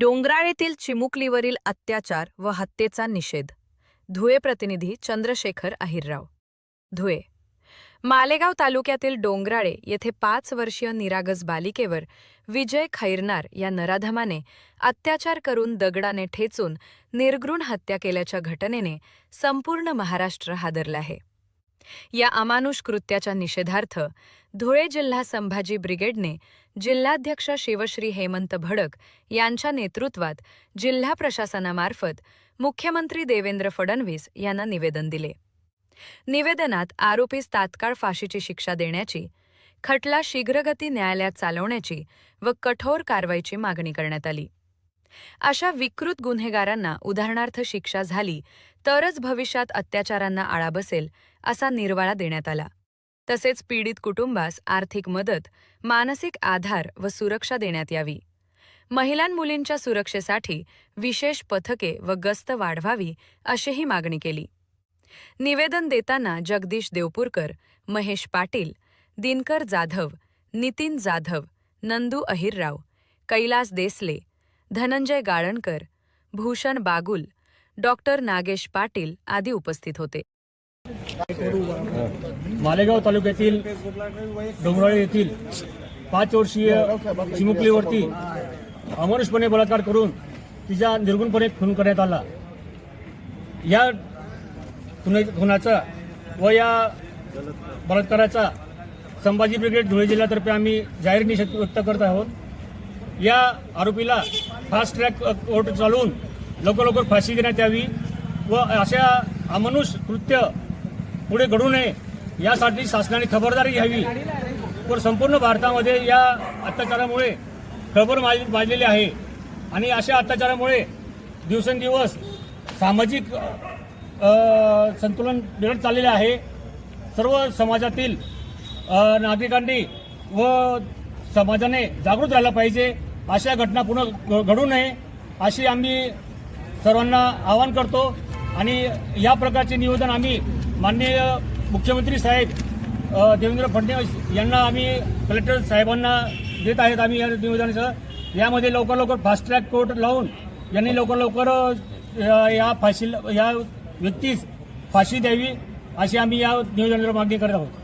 डोंगराळ येथील चिमुकलीवरील अत्याचार व हत्येचा निषेध. धुळे प्रतिनिधी चंद्रशेखर अहिरराव. धुळे. मालेगाव तालुक्यातील डोंगराळे येथे पाच वर्षीय निरागस बालिकेवर विजय खैरनार या नराधमाने अत्याचार करून दगडाने ठेचून निर्घृण हत्या केल्याच्या घटनेने संपूर्ण महाराष्ट्र हादरला आहे. या अमानुष कृत्याच्या निषेधार्थ धुळे जिल्हा संभाजी ब्रिगेडने जिल्हाध्यक्ष शिवश्री हेमंत भडक यांच्या नेतृत्वात जिल्हा प्रशासनामार्फत मुख्यमंत्री देवेंद्र फडणवीस यांना निवेदन दिले. निवेदनात आरोपीस तात्काळ फाशीची शिक्षा देण्याची खटला शीघ्रगती न्यायालयात चालवण्याची व कठोर कारवाईची मागणी करण्यात आली. अशा विकृत गुन्हेगारांना उदाहरणार्थ शिक्षा झाली तरच भविष्यात अत्याचारांना आळा बसेल असा निर्वाळा देण्यात आला. तसेच पीडित कुटुंबास आर्थिक मदत मानसिक आधार व सुरक्षा देण्यात यावी. महिलांमुलींच्या सुरक्षेसाठी विशेष पथके व गस्त वाढवावी अशीही मागणी केली. निवेदन देताना जगदीश देवपूरकर महेश पाटील दिनकर जाधव नितीन जाधव नंदू अहिरराव कैलास देसले धनंजय गाळणकर भूषण बागुल डॉक्टर नागेश पाटील आदी उपस्थित होते. मालेगाव तालुक्यातील डोंगराळे येथील पाच वर्षीय चिमुकलीवरती अमानुषपणे बलात्कार करून तिचा निर्गुणपणे खून करण्यात आला. या खुना खुनाचा व या बलात्काराचा संभाजी ब्रिगेड धुळे जिल्ह्यातर्फे आम्ही जाहीर निषेध व्यक्त करत आहोत. या आरोपीला फास्ट ट्रॅक कोर्ट चालवून लवकर लवकर फाशी देण्यात यावी व अशा अमानुष कृत्य पुढे घडू नये यासाठी शासनाने खबरदारी घ्यावी. व संपूर्ण भारतामध्ये या अत्याचारामुळे खबर माजलेली आहे. आणि अशा अत्याचारामुळे दिवसेंदिवस सामाजिक संतुलन बिघडत चाललेले आहे. सर्व समाजातील नागरिकांनी व समाजाने जागृत राहिला पाहिजे. अशा घटना पुन्हा घ- घडू नये अशी आम्ही सर्वांना आवाहन करतो. आणि या प्रकारचे निवेदन आम्ही माननीय मुख्यमंत्री साहेब देवेंद्र फडणवीस यांना आम्ही कलेक्टर साहेबांना देत आहेत आम्ही या निवेदनाचं. यामध्ये लवकर लवकर फास्ट ट्रॅक कोर्ट लावून यांनी लवकर लवकर या फाशी या व्यक्तीस फाशी द्यावी अशी आम्ही या निवेदनाला मागणी करत आहोत.